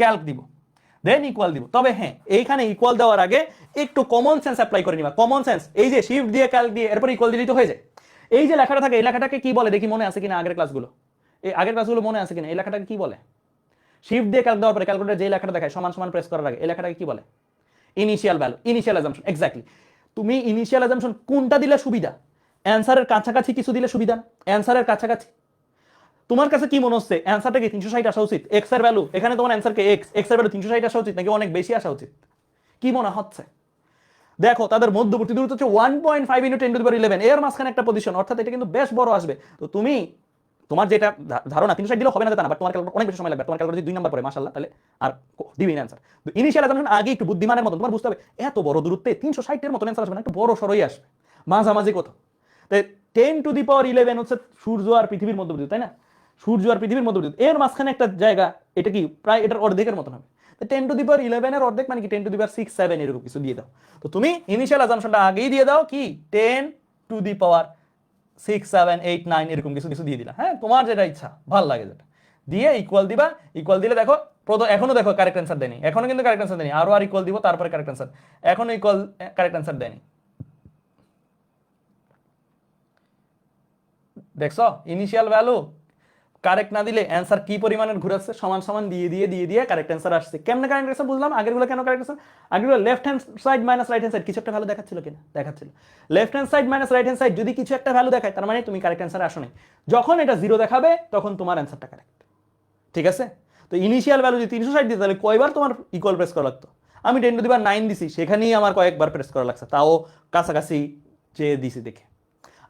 Calc দিব। Than equal দিব। তবে হ্যাঁ এইখানে ইকুয়াল দেওয়ার আগে একটু কমন সেন্স অ্যাপ্লাই করে নিবা। কমন সেন্স এই যে শিফট দিয়ে ক্যালক দিয়ে এরপর ইকুয়াল দিলেই তো হয়ে যায়। এই যে লেখাটা থাকে, এই লেখাটাকে কি বলে? দেখি মনে আছে কিনা আগের ক্লাসগুলো এই আগের ক্লাসগুলো মনে আছে কিনা? এই লেখাটাকে কি বলে? শিফট দিয়ে ক্যালক দেওয়ার পরে ক্যালকুলেটর যে লেখাটা দেখায়, সমান সমান প্রেস করার আগে, এই লেখাটাকে কি বলে? Initial value initial assumption exactly তুমি ইনিশিয়াল অ্যাজাম্পশন কোনটা দিলে সুবিধা? অ্যান্সারের কাছাকাছি কিছু দিলে সুবিধা? অ্যান্সারের কাছাকাছি তোমার কাছে কি মনে হচ্ছে? অ্যান্সারটা কি? তিনশো ষাট আসা উচিত। এক্সের ভ্যালু এখানে তোমার অ্যান্সারকে এক্স এক্সের ভ্যালু তিনশো ষাট আসা উচিত নাকি অনেক বেশি আসা উচিত? কি মনে হচ্ছে? দেখো, তাদের মধ্যবর্তী দূরত্ব হচ্ছে one point five into ten to eleven এর মাঝখানে একটা পজিশন অর্থাৎ এটা কিন্তু বেশ বড় আসবে। তো তুমি, তোমার যেটা ধারণা, তিনশো ষাট দিলেও হবে না তা না বাট তোমার অনেক বেশি সময় লাগবে। তোমার ক্যালকুলেটর দুই নাম্বার পরে মাসাল্লাহ তাহলে আর দিবি অ্যান্সার তো ইনিশিয়াল অ্যাজাম্পশন আগে একটু বুদ্ধিমানের মতো তোমার বুঝতে হবে, এত বড় দূরত্বে তিনশো ষাটের মতো অ্যান্সার আসবে না, একটু বড় সরই আসবে। মাঝামাঝি কত তাই ten to the power eleven হচ্ছে সূর্য আর পৃথিবীর মধ্যবর্তী তাই না? সূর্য আর পৃথিবীর মধ্যবর্তী এর মাঝখানে একটা জায়গা, এটা কি? প্রায় এটার অর্ধেকের মতন হবে। টেন টু দি ইলেভেনের অর্ধেক মানে কি? Ten to the six seven এরকম কিছু দিয়ে দাও। তো তুমি ইনিশিয়াল অ্যাজাম্পশনটা আগেই দিয়ে দাও কি? Ten to the power six seven eight nine এরকম কিছু কিছু দিয়ে দিলা। হ্যাঁ তোমার যেটা ইচ্ছা, ভালো লাগে যেটা। দিয়ে ইকুয়াল দিবা ইকুয়াল দিলে দেখো প্রথম এখনও দেখো কারেক্ট অ্যান্সার দেয়নি। এখনও কিন্তু কারেক্ট অ্যান্সার দেয়নি। আরও আর ইকুয়াল দিব, তারপরে কারেক্ট অ্যান্সার এখনও ইকুয়াল কারেক্ট অ্যান্সার দেয়নি। দেখছ? ইনিশিয়াল ভ্যালু কারেক্ট না দিলে অ্যান্সার কি পরিমাণের ঘুরাচ্ছে? সমান সমান দিয়ে দিয়ে দিয়ে দিয়ে কারেক্ট অ্যান্সার আসছে। কেমনে কারেক্ট অ্যান্সার বুঝলাম? আগেরগুলো কেন correct answer আগেরগুলো left hand side minus right hand side কিছু একটা ভ্যালু দেখাচ্ছিল কিনা? দেখাচ্ছিল। Left hand side minus right hand side যদি কিছু একটা ভ্যালু দেখায়, তার মানে তুমি কারেক্ট অ্যান্সার আসো নাই যখন এটা জিরো দেখাবে, তখন তোমার অ্যান্সারটা কারেক্ট ঠিক আছে? তো ইনিশিয়াল ভ্যালু যদি তিনশো ষাট দিতে, তাহলে কয়বার তোমার ইকুয়াল প্রেস করা লাগতো? আমি টেন টু দিবার নাইন দিছি, সেখানেই আমার কয়েকবার প্রেস করা লাগছে। তাও কাছাকাছি চেয়ে দিছি দেখে।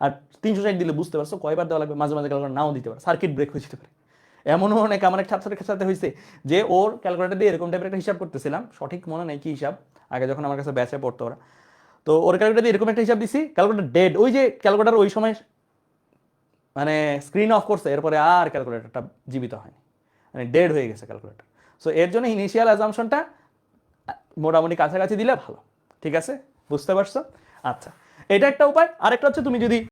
আর তিনশো ষাট দিলে বুঝতে পারছ, কয়বার দেওয়া লাগবে, মাঝে মাঝে ক্যালকুলেটর নাও দিতে পারে সার্কিট ব্রেক হয়ে যেতে পারে। এমনও অনেক আমার এক ছাত্রের সাথে হয়েছে যে ওর ক্যালকুলেটর দিয়ে এরকম টাইপের একটা হিসাব করতেছিলাম, সঠিক মনে নেই কি হিসাব, আগে যখন আমার কাছে ব্যাচে পড়তো ওরা। তো ওর ক্যালকুলেটার দিয়ে এরকম একটা হিসাব দিছি ক্যালকুলেটর ডেড ওই যে ক্যালকুলেটার ওই সময় মানে স্ক্রিন অফ করছে, এরপরে আর ক্যালকুলেটরটা জীবিত হয়নি। মানে ডেড হয়ে গেছে ক্যালকুলেটর সো এর জন্য ইনিশিয়াল অ্যাজামশনটা মোটামুটি কাছাকাছি দিলে ভালো। ঠিক আছে? বুঝতে পারছ? আচ্ছা। এটা একটা উপায়। আরেকটা হচ্ছে তুমি যদি